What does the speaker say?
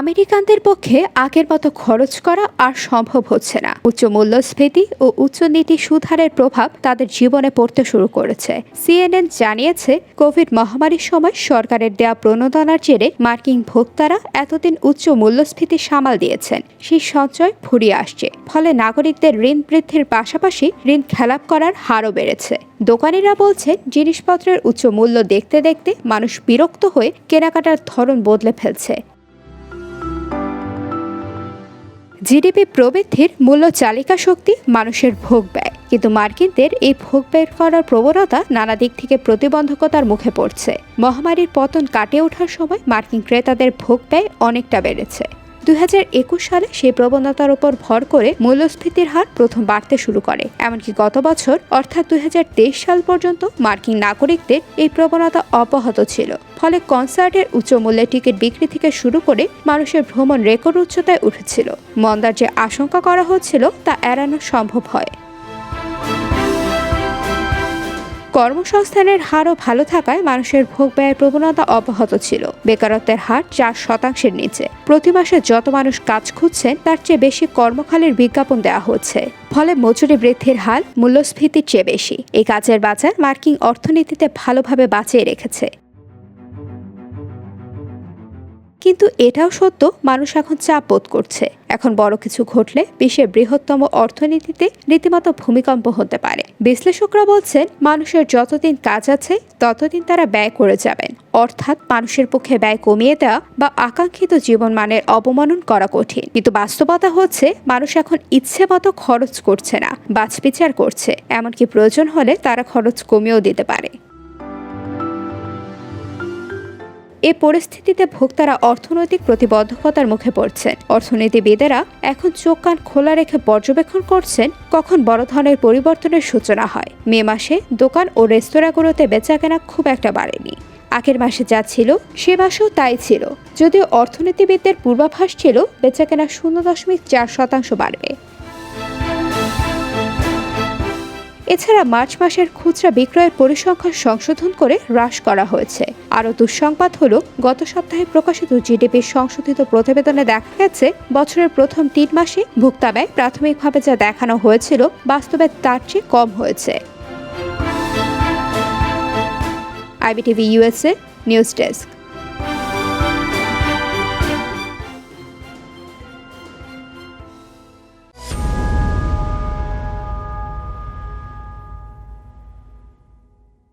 আমেরিকানদের পক্ষে আগের মতো খরচ করা আর সম্ভব হচ্ছে না। উচ্চ মূল্যস্ফীতি ও উচ্চ নীতি সুধারের প্রভাব তাদের জীবনে পড়তে শুরু করেছে। সিএনএন জানিয়েছে, কোভিড মহামারীর সময় সরকারের দেয়া প্রণোদনার জেরে মার্কিন ভোক্তারা এতদিন উচ্চ মূল্যস্ফীতি সামাল দিয়েছেন। সেই সঞ্চয় ফুরিয়ে আসছে। ফলে নাগরিকদের ঋণ বৃদ্ধির পাশাপাশি ঋণ খেলাপ করার হারও বেড়েছে। দোকানিরা বলছেন, জিনিসপত্রের উচ্চ মূল্য দেখতে দেখতে মানুষ বিরক্ত হয়ে কেনাকাটার ধরন বদলে ফেলছে। জিডিপি প্রবৃদ্ধির মূল্য চালিকা শক্তি মানুষের ভোগ ব্যয়। কিন্তু মার্কিনদের এই ভোগ ব্যয় করার প্রবণতা নানা দিক থেকে প্রতিবন্ধকতার মুখে পড়ছে। মহামারীর পতন কাটিয়ে ওঠার সময় মার্কিন ক্রেতাদের ভোগ ব্যয় অনেকটা বেড়েছে। দুই হাজার একুশ সালে সেই প্রবণতার উপর ভর করে মূল্যস্ফীতির হার প্রথম বাড়তে শুরু করে। এমনকি গত বছর, অর্থাৎ দুই হাজার তেইশ সাল পর্যন্ত মার্কিন নাগরিকদের এই প্রবণতা অব্যাহত ছিল। ফলে কনসার্টের উচ্চ মূল্যের টিকিট বিক্রি থেকে শুরু করে মানুষের ভ্রমণ রেকর্ড উচ্চতায় উঠেছিল। মন্দার যে আশঙ্কা করা হচ্ছিল, তা এড়ানো সম্ভব হয়। কর্মসংস্থানের হারও ভালো থাকায় মানুষের ভোগ ব্যয়ের প্রবণতা অব্যাহত ছিল। বেকারত্বের হার চার শতাংশের নিচে। প্রতি মাসে যত মানুষ কাজ খুঁজছেন, তার চেয়ে বেশি কর্মখালির বিজ্ঞাপন দেওয়া হচ্ছে। ফলে মজুরি বৃদ্ধির হার মূল্যস্ফীতির চেয়ে বেশি। এই কাজের বাজার মার্কিন অর্থনীতিতে ভালোভাবে বাঁচিয়ে রেখেছে। কিন্তু এটাও সত্য, মানুষ এখন চাপ বোধ করছে। এখন বড় কিছু ঘটলে বিশ্বের বৃহত্তম অর্থনীতিতে রীতিমতো ভূমিকম্প হতে পারে। বিশ্লেষকরা বলছেন, মানুষের যতদিন কাজ আছে, ততদিন তারা ব্যয় করে যাবেন। অর্থাৎ মানুষের পক্ষে ব্যয় কমিয়ে দেওয়া বা আকাঙ্ক্ষিত জীবনমানের অবমানন করা কঠিন। কিন্তু বাস্তবতা হচ্ছে, মানুষ এখন ইচ্ছে মতো খরচ করছে না, বাছবিচার করছে। এমনকি প্রয়োজন হলে তারা খরচ কমিয়েও দিতে পারে। এ পরিস্থিতিতে ভোক্তারা অর্থনৈতিক প্রতিবদ্ধকতার মুখে পড়ছেন। অর্থনীতিবিদেরা এখন চোখ কান খোলা রেখে পর্যবেক্ষণ করছেন কখন বড় ধরনের পরিবর্তনের সূচনা হয়। মে মাসে দোকান ও রেস্তোরাঁগুলোতে বেচাকেনা খুব একটা বাড়েনি। আগের মাসে যা ছিল, সে মাসেও তাই ছিল। যদিও অর্থনীতিবিদদের পূর্বাভাস ছিল, বেচাকেনা শূন্য দশমিক চার শতাংশ বাড়বে। এছাড়া মার্চ মাসের খুচরা বিক্রয়ের পরিসংখ্যান সংশোধন করে হ্রাস করা হয়েছে। আরও দুঃসংবাদ হলো, গত সপ্তাহে প্রকাশিত জিডিপির সংশোধিত প্রতিবেদনে দেখা গেছে, বছরের প্রথম তিন মাসে ভোক্তা ব্যয় প্রাথমিকভাবে যা দেখানো হয়েছিল, বাস্তবে তার চেয়ে কম হয়েছে। IBTV USA news desk.